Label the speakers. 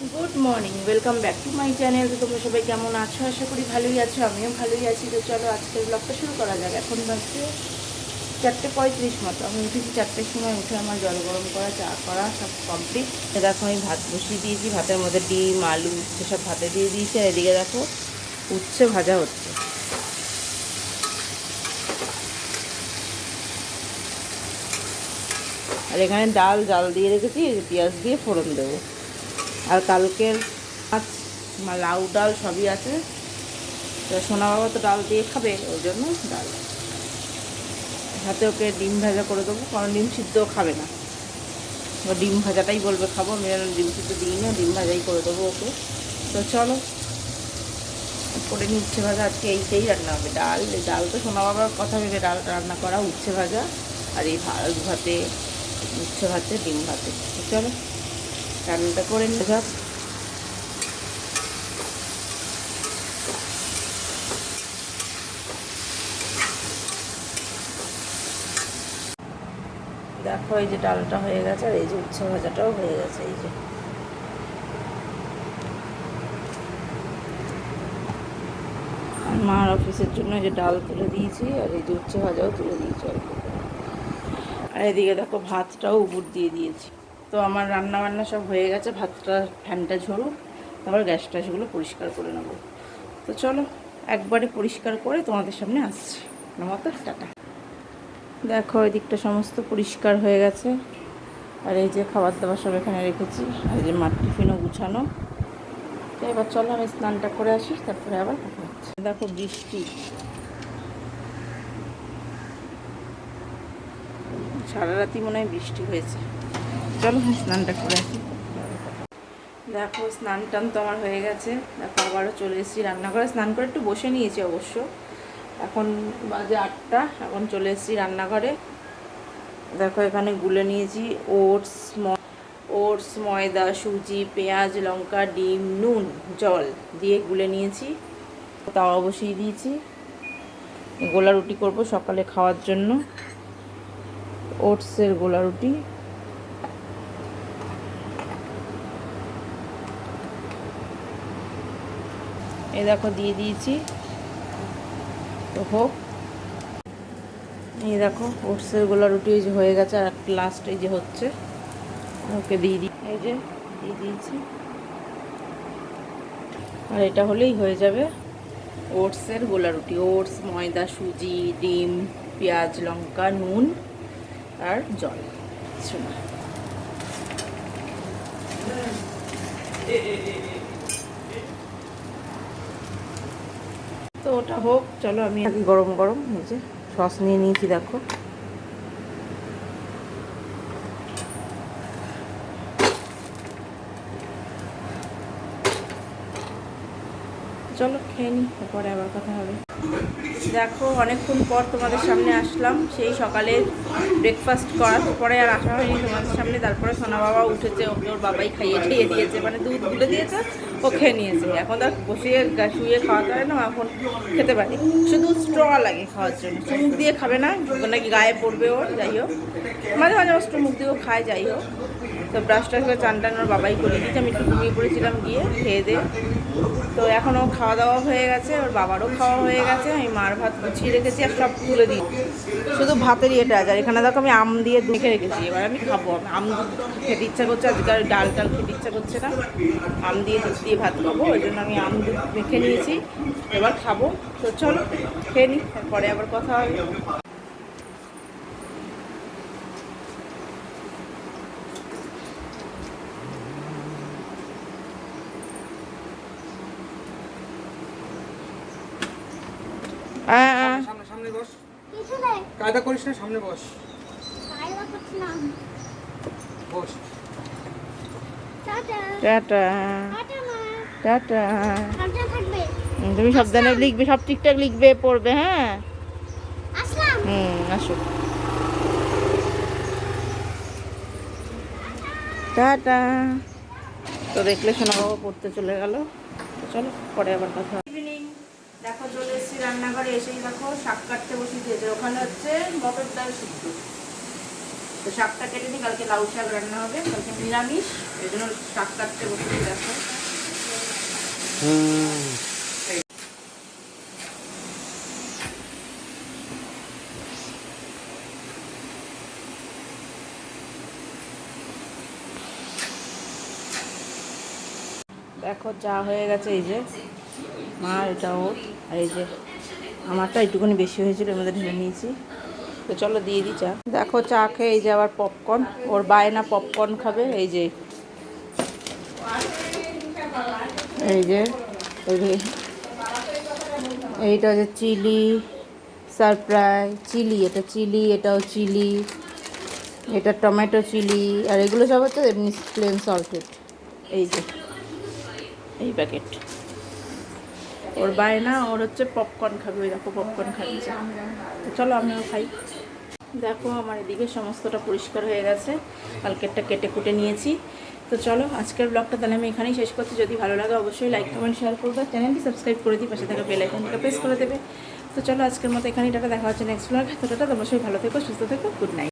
Speaker 1: Good morning welcome back to my channel তোমরা সবাই কেমন আছো? আশা করি ভালোই আছো, আমিও ভালোই আছি। তো চলো আজকের ব্লগটা শুরু করা যাক। এখন বাজছে চারটে পঁয়ত্রিশ মতো। আমি উঠেছি চারটের সময় উঠে আমার জল গরম করা, চা করা সব কমপ্লিট দেখো আমি ভাত বসিয়ে দিয়েছি। ভাতের মধ্যে ডিম, আলু সেসব ভাতে দিয়ে দিয়েছি। আর এদিকে দেখো উচ্ছে ভাজা হচ্ছে। আর এখানে ডাল জাল দিয়ে রেখেছি, পেঁয়াজ দিয়ে ফোড়ন দেবো। আর কালকের মাছ লাউ ডাল সবই আছে। তো সোনা বাবা তো ডাল দিয়ে খাবে, ওই জন্য ডাল। সাথে ওকে ডিম ভাজা করে দেবো, কারণ ডিম সিদ্ধও খাবে না। ডিম ভাজাটাই বলবে, খাব, আমি ডিম সিদ্ধ দিই না, ডিম ভাজাই করে দেবো ওকে। তো চলো, করে নিই উচ্ছে ভাজা। আজকে এইটাই রান্না হবে, ডাল। ডাল তো সোনা বাবার কথা ভেবে ডাল রান্না করা উচ্ছে ভাজা, আর এই ভাত ভাতে, উচ্ছে ভাতে, ডিম ভাতে। চলো। রান্নাটা করে নিয়ে যাক দেখো, এই যে ডালটা হয়ে গেছে আর এই যে উচ্ছে ভাজাটাও হয়ে গেছে, এই যে। মার অফিসের জন্য যে ডাল তুলে দিয়েছি আর এই যে উচ্ছে ভাজাও তুলে দিয়েছি আর এদিকে দেখো, ভাতটাও উপর দিয়ে দিয়েছি। তো আমার রান্না বান্না সব হয়ে গেছে, ভাতটা, ফ্যানটা ঝরুক তারপর গ্যাস ট্যাসগুলো পরিষ্কার করে নেব। তো চলো, একবারে পরিষ্কার করে তোমাদের সামনে আসছি। নমতো টাটা। দেখো, এদিকটা সমস্ত পরিষ্কার হয়ে গেছে। আর এই যে খাবার দাবার সব এখানে রেখেছি আর যে মাঠ টিফিনও গুছানো। এবার চলো, আমি স্নানটা করে আসি, তারপরে আবার দেখো, বৃষ্টি। সারা রাতি মনে হয় বৃষ্টি হয়েছে। চলো স্নানটা করে আসি। দেখো, স্নান টান তো আমার হয়ে গেছে। দেখো, আবারও চলে এসেছি রান্নাঘরে। স্নান করে একটু বসে নিয়েছি অবশ্য। এখন বাজে আটটা, এখন চলে এসেছি রান্নাঘরে। দেখো, এখানে গুলে নিয়েছি ওটস ওটস, ময়দা, সুজি, পেঁয়াজ, লঙ্কা, ডিম, নুন, জল দিয়ে গুলে নিয়েছি। তাও বসিয়ে দিয়েছি। গোলা রুটি করব সকালে খাওয়ার জন্য। ওটসের গোলা রুটি। এই দেখো দিয়ে দিয়েছি। তো হোক। এই দেখো ওটসের গোলা রুটি এই যে হয়ে গেছে আর লাস্ট এই যে হচ্ছে। ওকে দিয়ে দিই এই যে, দিয়ে দিয়েছি। আর এটা হলেই হয়ে যাবে ওটসের গোলা রুটি। ওটস, ময়দা, সুজি, ডিম, পেঁয়াজ, লঙ্কা, নুন আর জল। শোনা। তো ওটা হোক, চলো আমি আগে গরম গরম এই যে সস নিয়ে নিয়েছি, দেখো। চলো খেয়ে নি, তারপরে আবার কথা হবে। দেখো, অনেকক্ষণ পর তোমাদের সামনে আসলাম। সেই সকালে ব্রেকফাস্ট করার পরে আর আসা হয়নি তোমাদের সামনে। তারপরে সোনা বাবা উঠেছে, ওকে ওর বাবাই খাইয়ে খেয়ে দিয়েছে মানে দুধ তুলে দিয়েছে, ও খেয়ে নিয়েছে। এখন আর বসিয়ে শুয়ে খাওয়াতে হয় না এখন খেতে পারি। শুধু স্ট্র লাগে খাওয়ার জন্য। চুমুক দিয়ে খাবে না, নাকি গায়ে পড়বে ওর, যাই হোক। মাঝে মাঝে অষ্ট মুখ দিয়েও খায়, যাই হোক। তো ব্রাশ টাশ করে চান টান ওর বাবাই করে দিয়েছে। আমি একটু ঘুমিয়ে পড়েছিলাম গিয়ে, খেয়ে দিয়ে তো এখনও খাওয়া দাওয়া হয়ে গেছে, ওর বাবারও খাওয়া হয়ে গেছে, আমি মার ভাত গুছিয়ে রেখেছি আর সব তুলে দিই। শুধু ভাতের ইয়েটা আছে। আর এখানে দেখো আমি আম দিয়ে দুখে রেখেছি। এবার আমি খাব আমি। খেতে ইচ্ছা করছে, আজকে আর ডাল টাল খেতে ইচ্ছা করছে না। আম দিয়ে দুধ দিয়ে ভাত খাব। ওই জন্য আমি আম দুধ মেখে নিয়েছি। এবার খাব। তো চলো, খেয়ে নিই পরে আবার কথা হবে।
Speaker 2: সামনে বস। কায়দা করিস না সামনে বস।
Speaker 3: কায়দা করছি না।
Speaker 2: বস।
Speaker 3: টাটা।
Speaker 1: টাটা। তুমি সাবধানে লিখবে সব ঠিকঠাক লিখবে পড়বে হ্যাঁ?
Speaker 3: আসলাম।
Speaker 1: হুম আসো। টাটা। তো দেখলে শোনা বাবা পড়তে চলে গেল। চলো পরে আবার কথা দেখো, চলে রান্নাঘরে, এসেই দেখো, শাক কাটতে বসিয়ে দিয়েছে ওখানে হচ্ছে মটর ডাল সিদ্ধ। তো শাকটা কেটে নিই, কালকে লাউ শাক রান্না হবে, কালকে নিরামিষ, এই জন্য শাক কাটতে বসে দেখো। দেখো, চা হয়ে গেছে, এই যে। মা, এটা ওর আর এই যে আমারটা একটুখানি বেশি হয়েছিল, এর মধ্যে ঢেলে নিয়েছি। তো চলো দিয়ে দিই চা। দেখো, চা খেয়ে এই যে আবার পপকর্ন ওর বায়না পপকর্ন খাবে, এই যে। এই যে এই যে, এইটা হচ্ছে চিলি সারপ্রাইজ চিলি, এটা চিলি, এটাও চিলি, এটা টমেটো চিলি, আর এগুলো সব হচ্ছে এমনি প্লেন সল্টেড এই যে, এই প্যাকেট ওর বায়না, ওর হচ্ছে পপকর্ন খাবে, ওই দেখো পপকর্ন খাচ্ছে। চলো আমিও খাই। দেখো আমার এদিকে সমস্তটা পরিষ্কার হয়ে গেছে। কালকেরটা কেটে কুটে নিয়েছি। তো চলো আজকের ব্লগটা তাহলে আমি এখানেই শেষ করছি। যদি ভালো লাগে অবশ্যই লাইক কমেন্ট শেয়ার করবে। চ্যানেলটি সাবস্ক্রাইব করে দিই, পাশে থাকা বেল আইকনটা প্রেস করে দেবে। তো চলো আজকের মতো এখানেই টাটা, দেখা হচ্ছে নেক্সট ব্লগ তো টাটা সবাই ভালো থেকো, সুস্থ থেকো গুড নাইট